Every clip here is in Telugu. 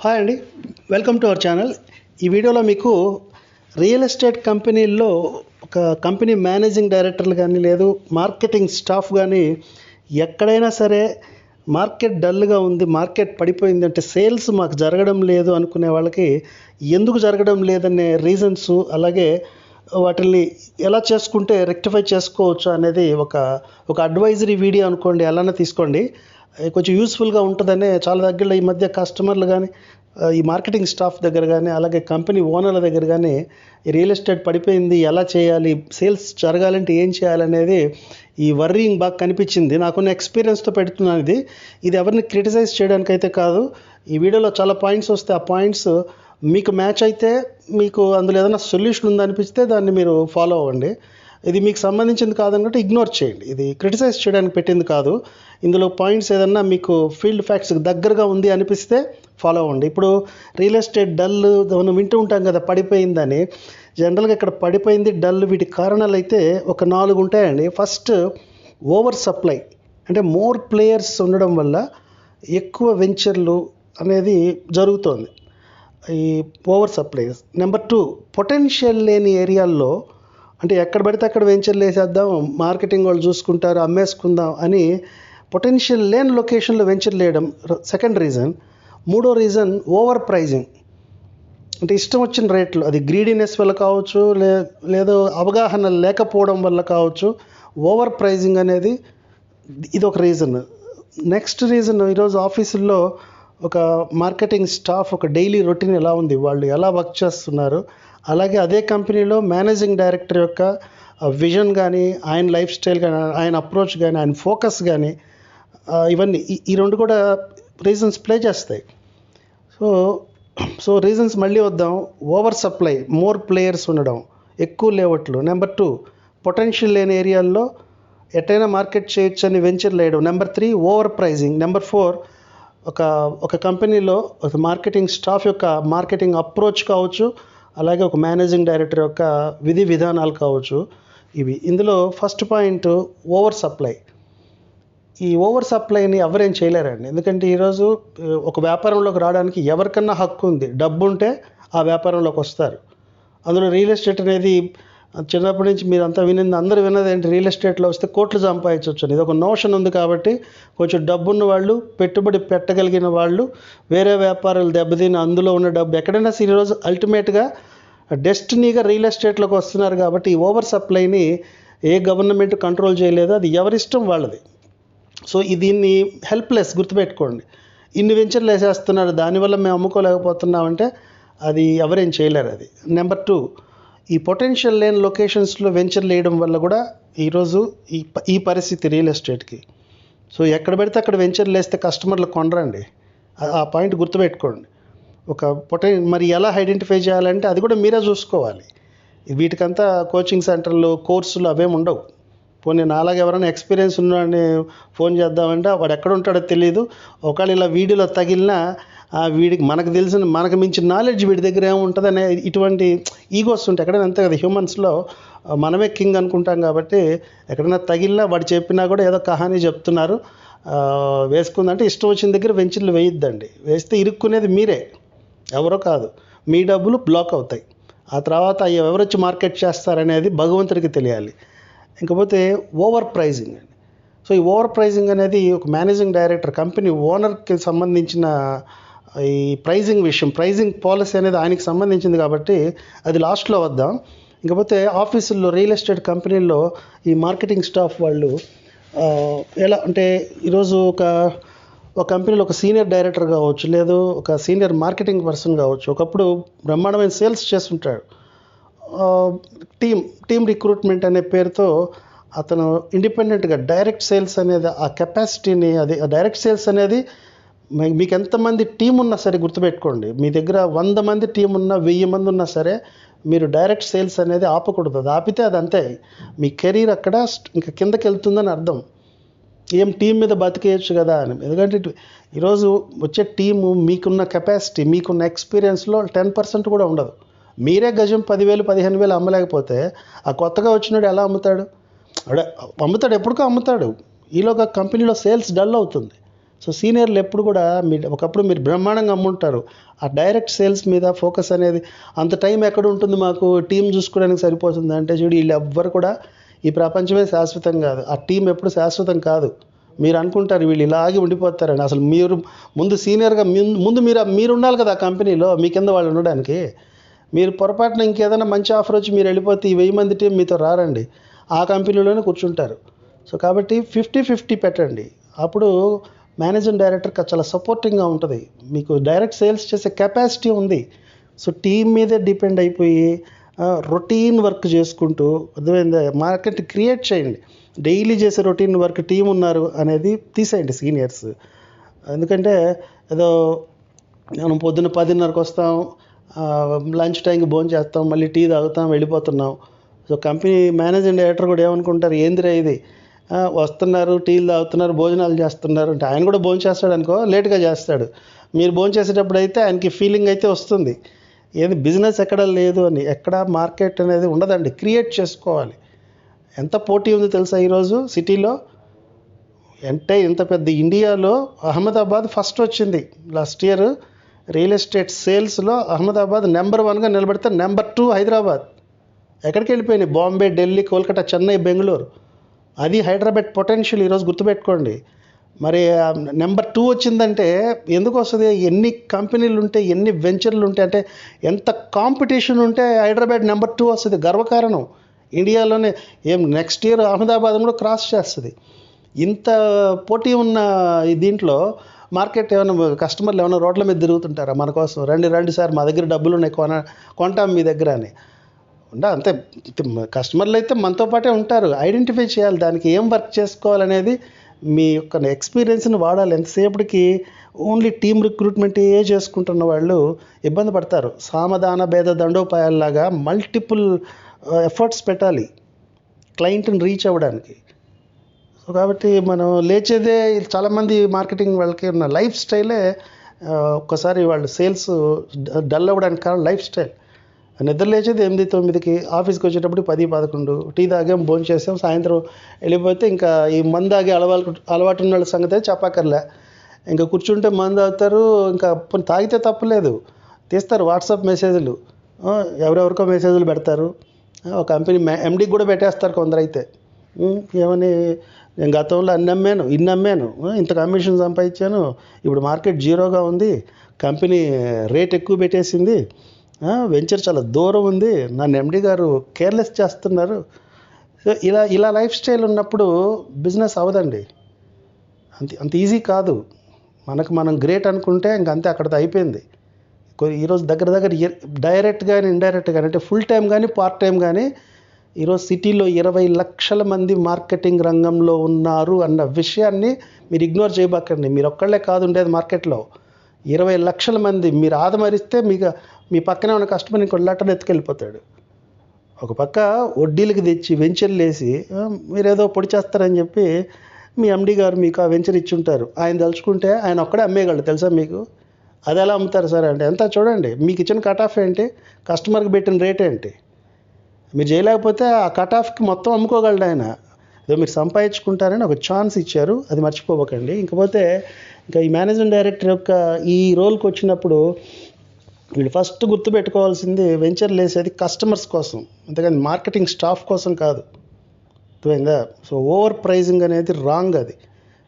హాయ్ అండి. వెల్కమ్ టు అవర్ ఛానల్ ఈ వీడియోలో మీకు రియల్ ఎస్టేట్ కంపెనీల్లో ఒక కంపెనీ మేనేజింగ్ డైరెక్టర్లు కానీ లేదు మార్కెటింగ్ స్టాఫ్ కానీ ఎక్కడైనా సరే మార్కెట్ డల్గా ఉంది మార్కెట్ పడిపోయింది అంటే సేల్స్ మాకు జరగడం లేదు అనుకునే వాళ్ళకి ఎందుకు జరగడం లేదనే రీజన్స్ అలాగే వాటిని ఎలా చేసుకుంటే రెక్టిఫై చేసుకోవచ్చు అనేది ఒక ఒక అడ్వైజరీ వీడియో అనుకోండి ఎలానే తీసుకోండి. కొంచెం యూస్ఫుల్గా ఉంటుందనే చాలా దగ్గరలో ఈ మధ్య కస్టమర్లు కానీ ఈ మార్కెటింగ్ స్టాఫ్ దగ్గర కానీ అలాగే కంపెనీ ఓనర్ల దగ్గర కానీ ఈ రియల్ ఎస్టేట్ పడిపోయింది ఎలా చేయాలి సేల్స్ జరగాలంటే ఏం చేయాలనేది ఈ వర్రింగ్ బాగా కనిపించింది. నాకున్న ఎక్స్పీరియన్స్తో పెడుతున్నాను ఇది. ఇది ఎవరిని క్రిటిసైజ్ చేయడానికి అయితే కాదు. ఈ వీడియోలో చాలా పాయింట్స్ వస్తే ఆ పాయింట్స్ మీకు మ్యాచ్ అయితే మీకు అందులో ఏదైనా సొల్యూషన్ ఉందనిపిస్తే దాన్ని మీరు ఫాలో అవ్వండి. ఇది మీకు సంబంధించింది కాదనుకుంటే ఇగ్నోర్ చేయండి. ఇది క్రిటిసైజ్ చేయడానికి పెట్టింది కాదు. ఇందులో పాయింట్స్ ఏదన్నా మీకు ఫీల్డ్ ఫ్యాక్ట్స్కి దగ్గరగా ఉంది అనిపిస్తే ఫాలో అవ్వండి. ఇప్పుడు రియల్ ఎస్టేట్ డల్ మనం వింటూ ఉంటాం కదా పడిపోయిందని. జనరల్గా ఇక్కడ పడిపోయింది డల్ వీటి కారణాలు అయితే ఒక నాలుగు ఉంటాయండి. ఫస్ట్ ఓవర్ సప్లై అంటే మోర్ ప్లేయర్స్ ఉండడం వల్ల ఎక్కువ వెంచర్లు అనేది జరుగుతోంది. ఈ over supplies number two potential లేని ఏరియాల్లో అంటే ఎక్కడ పడితే అక్కడ వెంచర్లు వేసేద్దాం మార్కెటింగ్ వాళ్ళు చూసుకుంటారు అమ్మేసుకుందాం అని పొటెన్షియల్ లేని లొకేషన్లో వెంచర్ లేయడం సెకండ్ రీజన్ మూడో రీజన్ ఓవర్ ప్రైజింగ్ అంటే ఇష్టం వచ్చిన రేట్లు అది గ్రీడీనెస్ వల్ల కావచ్చు లే లేదో అవగాహన లేకపోవడం వల్ల కావచ్చు ఓవర్ ప్రైజింగ్ అనేది ఇది ఒక రీజన్ నెక్స్ట్ రీజన్ ఈరోజు ఆఫీసుల్లో ఒక మార్కెటింగ్ స్టాఫ్ ఒక డైలీ రొటీన్ ఎలా ఉంది? వాళ్ళు ఎలా వర్క్ చేస్తున్నారు? అలాగే అదే కంపెనీలో మేనేజింగ్ డైరెక్టర్ యొక్క విజన్ కానీ ఆయన లైఫ్ స్టైల్ కానీ ఆయన అప్రోచ్ కానీ ఆయన ఫోకస్ కానీ ఇవన్నీ ఈ- ఈ రెండు కూడా రీజన్స్ ప్లే చేస్తాయి. సో సో రీజన్స్ మళ్ళీ వద్దాం. ఓవర్ సప్లై మోర్ ప్లేయర్స్ ఉండడం ఎక్కువ లేవట్లు నెంబర్ టూ పొటెన్షియల్ లేని ఏరియాల్లో ఎట్టైనా మార్కెట్ చేయొచ్చని అని venture లేయడం. Number three over pricing number four ఒక ఒక కంపెనీలో ఒక మార్కెటింగ్ స్టాఫ్ యొక్క మార్కెటింగ్ అప్రోచ్ కావచ్చు అలాగే ఒక మేనేజింగ్ డైరెక్టర్ యొక్క విధి విధానాలు కావచ్చు. ఇవి ఇందులో ఫస్ట్ పాయింట్ ఓవర్ సప్లై. ఈ ఓవర్ సప్లైని ఎవరేం చేయలేరండి. ఎందుకంటే ఈరోజు ఒక వ్యాపారంలోకి రావడానికి ఎవరికన్నా హక్కు ఉంది. డబ్బు ఉంటే ఆ వ్యాపారంలోకి వస్తారు. అందులో రియల్ ఎస్టేట్ అనేది చిన్నప్పటి నుంచి మీరు అంతా వినింది అందరూ విన్నది ఏంటి? రియల్ ఎస్టేట్లో వస్తే కోట్లు సంపాదించవచ్చు అని. ఇది ఒక నోషన్ ఉంది కాబట్టి కొంచెం డబ్బున్న వాళ్ళు పెట్టుబడి పెట్టగలిగిన వాళ్ళు వేరే వ్యాపారాలు దెబ్బతిని అందులో ఉన్న డబ్బు. ఎక్కడైనా సరే ఈరోజు అల్టిమేట్గా డెస్టినీగా రియల్ ఎస్టేట్లోకి వస్తున్నారు కాబట్టి ఈ ఓవర్ సప్లైని ఏ గవర్నమెంట్ కంట్రోల్ చేయలేదు అది ఎవరిష్టం వాళ్ళది. సో దీన్ని హెల్ప్లెస్ గుర్తుపెట్టుకోండి. ఇన్ని వెంచర్లు వేసేస్తున్నారు దానివల్ల మేము అమ్ముకోలేకపోతున్నామంటే అది ఎవరేం చేయలేరు అది. నెంబర్ టూ ఈ పొటెన్షియల్ లేని లొకేషన్స్లో వెంచర్లు వేయడం వల్ల కూడా ఈరోజు ఈ ఈ పరిస్థితి రియల్ ఎస్టేట్కి సో ఎక్కడ పెడితే అక్కడ వెంచర్లు వేస్తే కస్టమర్లు కొనరండి. ఆ- పాయింట్ గుర్తుపెట్టుకోండి. ఒక పొటెన్ మరి ఎలా ఐడెంటిఫై చేయాలంటే అది కూడా మీరే చూసుకోవాలి. వీటికంతా కోచింగ్ సెంటర్లు కోర్సులు అవేమి ఉండవు. పోనీ నాలాగా ఎవరైనా ఎక్స్పీరియన్స్ ఉన్నాడని ఫోన్ చేద్దామంటే వాడు ఎక్కడ ఉంటాడో తెలియదు ఒకవేళ ఇలా వీడియోలో తగిలినా వీడికి మనకు తెలిసిన మనకు మించిన నాలెడ్జ్ వీడి దగ్గర ఏముంటుంది అనే ఇటువంటి ఈగోస్ ఉంటాయి ఎక్కడైనా అంతే కదా హ్యూమన్స్లో మనమే కింగ్ అనుకుంటాం కాబట్టి ఎక్కడైనా తగిలినా వాడు చెప్పినా కూడా ఏదో కహానీ చెప్తున్నారు. వేసుకుందంటే ఇష్టం వచ్చిన దగ్గర వెంచర్లు వేయొద్దండి. వేస్తే ఇరుక్కునేది మీరే. ఎవరో కాదు. మీ డబ్బులు బ్లాక్ అవుతాయి. ఆ తర్వాత అవి ఎవరొచ్చి మార్కెట్ చేస్తారనేది భగవంతుడికి తెలియాలి. ఇంకపోతే ఓవర్ ప్రైజింగ్ అండి. సో ఈ ఓవర్ ప్రైజింగ్ అనేది ఒక మేనేజింగ్ డైరెక్టర్ కంపెనీ ఓనర్కి సంబంధించిన ఈ ప్రైజింగ్ విషయం ప్రైజింగ్ పాలసీ అనేది ఆయనకి సంబంధించింది కాబట్టి అది లాస్ట్లో వద్దాం. ఇంకపోతే ఆఫీసుల్లో రియల్ ఎస్టేట్ కంపెనీల్లో ఈ మార్కెటింగ్ స్టాఫ్ వాళ్ళు ఎలా అంటే ఈరోజు ఒక ఒక కంపెనీలో ఒక సీనియర్ డైరెక్టర్ కావచ్చు లేదు ఒక సీనియర్ మార్కెటింగ్ పర్సన్ కావచ్చు ఒకప్పుడు బ్రహ్మాండమైన సేల్స్ చేస్తుంటాడు. టీమ్ టీమ్ రిక్రూట్మెంట్ అనే పేరుతో అతను ఇండిపెండెంట్గా డైరెక్ట్ సేల్స్ అనేది ఆ కెపాసిటీని అది ఆ డైరెక్ట్ సేల్స్ అనేది మీకు ఎంతమంది టీం ఉన్నా సరే గుర్తుపెట్టుకోండి. మీ దగ్గర వంద మంది టీం ఉన్నా వెయ్యి మంది ఉన్నా సరే మీరు డైరెక్ట్ సేల్స్ అనేది ఆపకూడదు. అది ఆపితే అది అంతే. మీ కెరీర్ అక్కడ ఇంకా కిందకి వెళ్తుందని అర్థం. ఏం టీం మీద బతికేయచ్చు కదా అని. ఎందుకంటే ఈరోజు వచ్చే టీము మీకున్న కెపాసిటీ మీకున్న ఎక్స్పీరియన్స్లో టెన్ పర్సెంట్ కూడా ఉండదు. మీరే గజం పదివేలు పదిహేను వేలు అమ్మలేకపోతే ఆ కొత్తగా వచ్చినాడు ఎలా అమ్ముతాడు? అమ్ముతాడు ఎప్పటికో అమ్ముతాడు. ఈలోగా కంపెనీలో సేల్స్ డల్ అవుతుంది. సో సీనియర్లు ఎప్పుడు కూడా మీ ఒకప్పుడు మీరు బ్రహ్మాండంగా అమ్ముంటారు. ఆ డైరెక్ట్ సేల్స్ మీద ఫోకస్ అనేది అంత టైం ఎక్కడ ఉంటుంది మాకు? టీం చూసుకోవడానికి సరిపోతుంది. అంటే చూడు వీళ్ళు ఎవ్వరు కూడా ఈ ప్రపంచమే శాశ్వతం కాదు. ఆ టీం ఎప్పుడు శాశ్వతం కాదు. మీరు అనుకుంటారు వీళ్ళు ఇలాగే ఉండిపోతారని. అసలు మీరు ముందు సీనియర్గా ముందు మీరు మీరు ఉండాలి కదా ఆ కంపెనీలో మీ కింద వాళ్ళు ఉండడానికి. మీరు పొరపాటున ఇంకేదైనా మంచి ఆఫర్ వచ్చి మీరు వెళ్ళిపోతే ఈ వెయ్యి మంది టీం మీతో రారండి. ఆ కంపెనీలోనే కూర్చుంటారు. సో కాబట్టి ఫిఫ్టీ ఫిఫ్టీ పెట్టండి. అప్పుడు మేనేజింగ్ డైరెక్టర్కి చాలా సపోర్టింగ్గా ఉంటుంది. మీకు డైరెక్ట్ సేల్స్ చేసే కెపాసిటీ ఉంది. సో టీం మీదే డిపెండ్ అయిపోయి రొటీన్ వర్క్ చేసుకుంటూ అర్థమైందా? మార్కెట్ క్రియేట్ చేయండి. డైలీ చేసే రొటీన్ వర్క్ టీం ఉన్నారు అనేది తీసేయండి సీనియర్స్ ఎందుకంటే ఏదో మనం పొద్దున్న పదిన్నరకు వస్తాం లంచ్ టైంకి భోజనం చేస్తాం మళ్ళీ టీ తాగుతాం వెళ్ళిపోతున్నాం. సో కంపెనీ మేనేజింగ్ డైరెక్టర్ కూడా ఏమనుకుంటారు? ఏందిరా ఇది? వస్తున్నారు టీలు తాగుతున్నారు భోజనాలు చేస్తున్నారు అంటే ఆయన కూడా భోజనం చేస్తాడు అనుకో లేట్గా చేస్తాడు. మీరు భోజనం చేసేటప్పుడు అయితే ఆయనకి ఫీలింగ్ అయితే వస్తుంది. ఏది బిజినెస్ ఎక్కడ లేదు అని ఎక్కడ మార్కెట్ అనేది ఉండదండి. క్రియేట్ చేసుకోవాలి. ఎంత పోటీ ఉంది తెలుసా ఈరోజు సిటీలో? అంటే ఇంత పెద్ద ఇండియాలో అహ్మదాబాద్ ఫస్ట్ వచ్చింది. లాస్ట్ ఇయర్ రియల్ ఎస్టేట్ సేల్స్లో అహ్మదాబాద్ నెంబర్ వన్గా నిలబడితే నెంబర్ టూ హైదరాబాద్. ఎక్కడికి వెళ్ళిపోయినాయి బాంబే ఢిల్లీ కోల్కతా చెన్నై బెంగళూరు అది హైదరాబాద్ పొటెన్షియల్ ఈరోజు గుర్తుపెట్టుకోండి. మరి నెంబర్ టూ వచ్చిందంటే ఎందుకు వస్తుంది? ఎన్ని కంపెనీలు ఉంటే ఎన్ని వెంచర్లు ఉంటే అంటే ఎంత కాంపిటీషన్ ఉంటే హైదరాబాద్ నెంబర్ టూ వస్తుంది. గర్వకారణం ఇండియాలోనే ఏం నెక్స్ట్ ఇయర్ అహ్మదాబాద్ కూడా క్రాస్ చేస్తుంది. ఇంత పోటీ ఉన్న దీంట్లో మార్కెట్ ఏమైనా కస్టమర్లు ఏమైనా రోడ్ల మీద తిరుగుతుంటారా? మన కోసం రండి రండి సార్ మా దగ్గర డబ్బులు ఉన్నాయి కొన కొంటాం మీ దగ్గర అని. ఉండ అంతే. కస్టమర్లు అయితే మనతో పాటే ఉంటారు. ఐడెంటిఫై చేయాలి. దానికి ఏం వర్క్ చేసుకోవాలనేది మీ యొక్క ఎక్స్పీరియన్స్ని వాడాలి. ఎంతసేపటికి ఓన్లీ టీమ్ రిక్రూట్మెంట్ ఏ చేసుకుంటున్న వాళ్ళు ఇబ్బంది పడతారు. సామధాన భేద దండోపాయాల్లాగా మల్టిపుల్ ఎఫర్ట్స్ పెట్టాలి. క్లయింట్ని రీచ్ అవ్వడానికి. సో కాబట్టి మనం లేచేదే చాలామంది మార్కెటింగ్ వాళ్ళకి ఉన్న లైఫ్ స్టైలే ఒక్కసారి వాళ్ళు సేల్స్ డల్ అవ్వడానికి కారణం లైఫ్ స్టైల్. నిద్ర లేచేది ఎనిమిది తొమ్మిదికి ఆఫీస్కి వచ్చేటప్పుడు పది పదకొండు. టీ తాగాం భోజనం చేసాం సాయంత్రం వెళ్ళిపోతే ఇంకా ఈ మందు తాగే అలవాటు అలవాటు ఉన్న వాళ్ళ సంగతే చెప్పక్కర్లే. ఇంకా కూర్చుంటే మందు తాగుతారు ఇంకా తాగితే తప్పలేదు తీస్తారు వాట్సాప్ మెసేజ్లు. ఎవరెవరికో మెసేజ్లు పెడతారు. ఒక కంపెనీ ఎండీకి కూడా పెట్టేస్తారు కొందరు అయితే ఏమని నేను గతంలో అన్ని అమ్మాను ఇన్ని అమ్మాను ఇంత కమిషన్ సంపాదించాను. ఇప్పుడు మార్కెట్ జీరోగా ఉంది. కంపెనీ రేట్ ఎక్కువ పెట్టేసింది. వెంచర్ చాలా దూరం ఉంది. నన్ను ఎండి గారు కేర్లెస్ చేస్తున్నారు. సో ఇలా ఇలా లైఫ్ స్టైల్ ఉన్నప్పుడు బిజినెస్ అవ్వదండి అంత అంత ఈజీ కాదు. మనకు మనం గ్రేట్ అనుకుంటే ఇంక అంతే అక్కడితో అయిపోయింది. ఈరోజు దగ్గర దగ్గర డైరెక్ట్ కానీ ఇండైరెక్ట్ కానీ అంటే ఫుల్ టైం కానీ పార్ట్ టైం కానీ ఈరోజు సిటీలో ఇరవై లక్షల మంది మార్కెటింగ్ రంగంలో ఉన్నారు అన్న విషయాన్ని మీరు ఇగ్నోర్ చేయబాకండి. మీరు ఒక్కళ్ళే కాదు ఉండేది మార్కెట్లో. ఇరవై లక్షల మంది మీరు ఆదమరిస్తే మీకు మీ పక్కనే ఉన్న కస్టమర్ ఇంకో లెటర్ ఎత్తుకెళ్ళిపోతాడు. ఒక పక్క వడ్డీలకు తెచ్చి వెంచర్లు వేసి మీరేదో పొడి చేస్తారని చెప్పి మీ ఎండి గారు మీకు ఆ వెంచర్ ఇచ్చి ఉంటారు ఆయన తలుచుకుంటే ఆయన ఒక్కడే అమ్మేయగలడు తెలుసా మీకు? అది ఎలా అమ్ముతారు సార్? అంటే ఎంత చూడండి మీకు ఇచ్చిన కట్ ఆఫ్ ఏంటి? కస్టమర్కి పెట్టిన రేట్ ఏంటి? మీరు చేయలేకపోతే ఆ కట్ ఆఫ్కి మొత్తం అమ్ముకోగలడు ఆయన. ఏదో మీరు సంపాదించుకుంటారని ఒక ఛాన్స్ ఇచ్చారు అది మర్చిపోబకండి. ఇంకపోతే ఇంకా ఈ మేనేజింగ్ డైరెక్టర్ యొక్క ఈ రోల్కి వచ్చినప్పుడు వీళ్ళు ఫస్ట్ గుర్తుపెట్టుకోవాల్సింది వెంచర్ వేసేది కస్టమర్స్ కోసం. అంతేకాని మార్కెటింగ్ స్టాఫ్ కోసం కాదు. అర్థమైందా? సో ఓవర్ ప్రైజింగ్ అనేది రాంగ్ అది.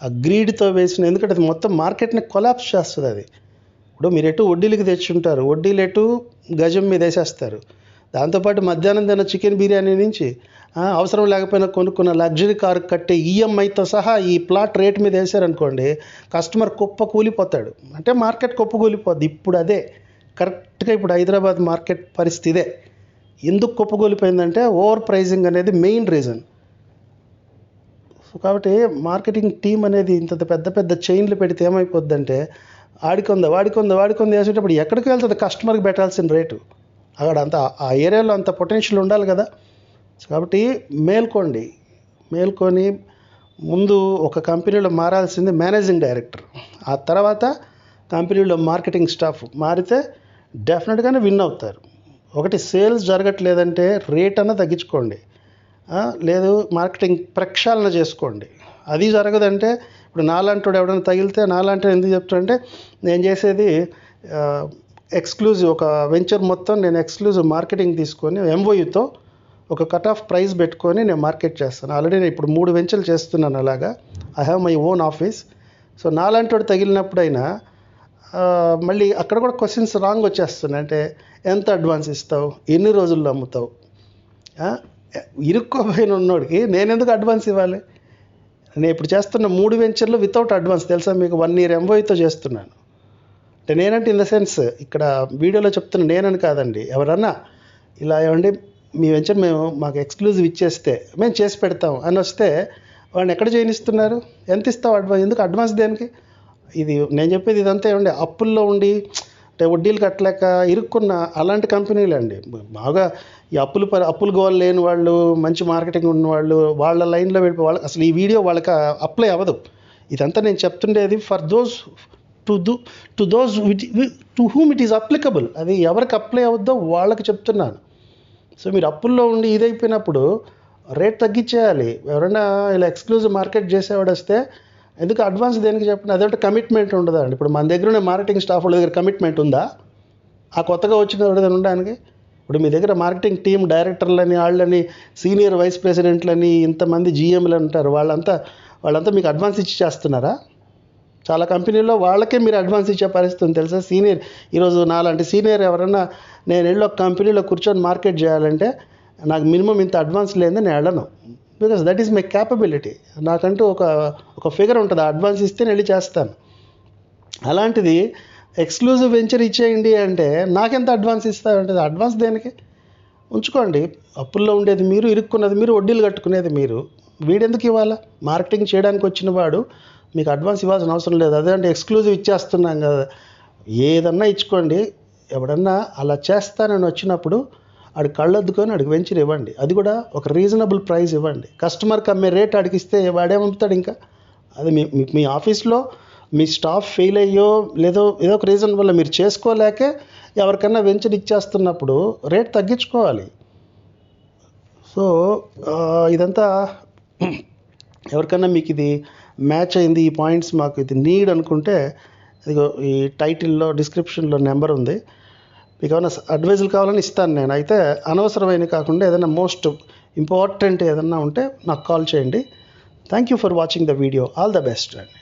ఆ గ్రీడ్తో వేసిన ఎందుకంటే అది మొత్తం మార్కెట్ని కొలాప్స్ చేస్తుంది అది. ఇప్పుడు మీరు ఎటు వడ్డీలకి తెచ్చుంటారు వడ్డీలు ఎటు గజం మీద వేసేస్తారు. దాంతోపాటు మధ్యాహ్నం తిన్న చికెన్ బిర్యానీ నుంచి అవసరం లేకపోయినా కొనుక్కున్న లగ్జరీ కారు కట్టే ఈఎంఐతో సహా ఈ ప్లాట్ రేట్ మీద వేసారనుకోండి కస్టమర్ కుప్ప కూలిపోతాడు అంటే మార్కెట్ కుప్ప కూలిపోద్ది ఇప్పుడు అదే. కరెక్ట్గా ఇప్పుడు హైదరాబాద్ మార్కెట్ పరిస్థితి ఇదే. ఎందుకు కుప్పకూలిపోయిందంటే ఓవర్ ప్రైజింగ్ అనేది మెయిన్ రీజన్. కాబట్టి మార్కెటింగ్ టీం అనేది ఇంత పెద్ద పెద్ద చైన్లు పెడితే ఏమైపోద్దంటే ఆడికొంద వాడికొంద వాడికొంద వేసేటప్పుడు ఎక్కడికి వెళ్తుంది? కస్టమర్కి పెట్టాల్సిన రేటు. అక్కడ అంత ఆ ఏరియాలో అంత పొటెన్షియల్ ఉండాలి కదా. కాబట్టి మేల్కోండి. మేల్కొని ముందు ఒక కంపెనీలో మారాల్సింది మేనేజింగ్ డైరెక్టర్. ఆ తర్వాత కంపెనీలో మార్కెటింగ్ స్టాఫ్ మారితే డెఫినెట్గానే విన్ అవుతారు. ఒకటి సేల్స్ జరగట్లేదంటే రేట్ అన్న తగ్గించుకోండి. లేదు మార్కెటింగ్ ప్రక్షాళన చేసుకోండి. అది జరగదంటే ఇప్పుడు నాలాంటి ఎవడైనా తగిలితే నాలాంటి ఎందుకు చెప్తాడంటే నేను చేసేది ఎక్స్క్లూజివ్ ఒక వెంచర్ మొత్తం నేను ఎక్స్క్లూజివ్ మార్కెటింగ్ తీసుకొని ఎంఓయూతో ఒక కట్ ఆఫ్ ప్రైస్ పెట్టుకొని నేను మార్కెట్ చేస్తాను. ఆల్రెడీ నేను ఇప్పుడు మూడు వెంచర్లు చేస్తున్నాను అలాగా. I have my own office. So నాలాంటి వాడు తగిలినప్పుడైనా మళ్ళీ అక్కడ కూడా క్వశ్చన్స్ రాంగ్ వచ్చేస్తున్నాయి. అంటే ఎంత అడ్వాన్స్ ఇస్తావు? ఎన్ని రోజుల్లో అమ్ముతావు? ఇరుక్కోపోయిన ఉన్నోడికి నేను ఎందుకు అడ్వాన్స్ ఇవ్వాలి? నేను ఇప్పుడు చేస్తున్న మూడు వెంచర్లు వితౌట్ అడ్వాన్స్ తెలుసా మీకు? వన్ ఇయర్ ఎంఓయితో చేస్తున్నాను. అంటే నేనంటే ఇన్ ద సెన్స్ ఇక్కడ వీడియోలో చెప్తున్న నేనని కాదండి. ఎవరన్నా ఇలా ఏమండి మీ వెంచర్ మేము మాకు ఎక్స్క్లూజివ్ ఇచ్చేస్తే మేము చేసి పెడతాం అని వస్తే వాడిని ఎక్కడ చేయనిస్తున్నారు ఎంత ఇస్తావు అడ్వాన్స్ ఎందుకు అడ్వాన్స్ దేనికి? ఇది నేను చెప్పేది ఇదంతా ఏమండి అప్పుల్లో ఉండి అంటే వడ్డీలు కట్టలేక ఇరుక్కున్న అలాంటి కంపెనీలు అండి. బాగా ఈ అప్పులు అప్పులు గోల్ లేని వాళ్ళు మంచి మార్కెటింగ్ ఉన్న వాళ్ళు వాళ్ళ లైన్లో వెళ్ళి వాళ్ళకి అసలు ఈ వీడియో వాళ్ళకి అప్లై అవ్వదు. ఇదంతా నేను చెప్తుండేది for those to do to those to whom it is applicable అది ఎవరికి అప్లై అవుద్దో వాళ్ళకి చెప్తున్నాను. సో మీరు అప్పుల్లో ఉండి ఇదైపోయినప్పుడు రేట్ తగ్గించేయాలి. ఎవరైనా ఇలా ఎక్స్క్లూజివ్ మార్కెట్ చేసేవాడు వస్తే ఎందుకు అడ్వాన్స్ దేనికి చెప్పండి అదంటే కమిట్మెంట్ ఉండదా అండి ఇప్పుడు మన దగ్గర ఉన్న మార్కెటింగ్ స్టాఫ్ వాళ్ళ దగ్గర కమిట్మెంట్ ఉందా? ఆ కొత్తగా వచ్చిన ఎవరైనా ఉండడానికి ఇప్పుడు మీ దగ్గర మార్కెటింగ్ టీం డైరెక్టర్లని వాళ్ళని సీనియర్ వైస్ ప్రెసిడెంట్లని ఇంతమంది జీఎంలు అంటారు. వాళ్ళంతా వాళ్ళంతా మీకు అడ్వాన్స్ ఇచ్చి చేస్తున్నారా? చాలా కంపెనీల్లో వాళ్ళకే మీరు అడ్వాన్స్ ఇచ్చే పరిస్థితి ఉంది తెలుసా? సీనియర్ ఈరోజు నాలాంటి సీనియర్ ఎవరన్నా నేను వెళ్ళి ఒక కంపెనీలో కూర్చొని మార్కెట్ చేయాలంటే నాకు మినిమం ఇంత అడ్వాన్స్ లేదని నేను వెళ్ళను. Because that is my capability నాకంటూ ఒక ఒక ఫిగర్ ఉంటుంది. అడ్వాన్స్ ఇస్తే నేను వెళ్ళి చేస్తాను. అలాంటిది ఎక్స్క్లూజివ్ వెంచర్ ఇచ్చేయండి అంటే నాకెంత అడ్వాన్స్ ఇస్తారంటే అడ్వాన్స్ దేనికి? ఉంచుకోండి. అప్పుల్లో ఉండేది మీరు ఇరుక్కున్నది మీరు వడ్డీలు కట్టుకునేది మీరు. వీడెందుకు ఇవ్వాలా? మార్కెటింగ్ చేయడానికి వచ్చిన వాడు మీకు అడ్వాన్స్ ఇవ్వాల్సిన అవసరం లేదు. అదే అంటే ఎక్స్క్లూజివ్ ఇచ్చేస్తున్నాం కదా. ఏదన్నా ఇచ్చుకోండి. ఎవడన్నా అలా చేస్తానని వచ్చినప్పుడు ఆడు కళ్ళొద్దుకొని ఆడికి వెంచర్ ఇవ్వండి. అది కూడా ఒక రీజనబుల్ ప్రైస్ ఇవ్వండి. కస్టమర్కి అమ్మే రేట్ ఆడికి ఇస్తే వాడేమమ్ముతాడు ఇంకా. అది మీ మీ- ఆఫీస్లో మీ స్టాఫ్ ఫెయిల్ అయ్యో లేదో ఏదో ఒక రీజన్ వల్ల మీరు చేసుకోలేకే ఎవరికన్నా వెంచర్ ఇచ్చేస్తున్నప్పుడు రేట్ తగ్గించుకోవాలి. సో ఇదంతా ఎవరికన్నా మీకు ఇది మ్యాచ్ అయింది ఈ పాయింట్స్ మాకు ఇది నీడ్ అనుకుంటే ఇదిగో ఈ టైటిల్లో డిస్క్రిప్షన్లో నెంబర్ ఉంది. మీకు ఏమైనా అడ్వైజులు కావాలని ఇస్తాను నేను. అయితే అనవసరమైన కాకుండా ఏదైనా మోస్ట్ ఇంపార్టెంట్ ఏదన్నా ఉంటే నాకు కాల్ చేయండి. Thank you for watching the video all the best అండి.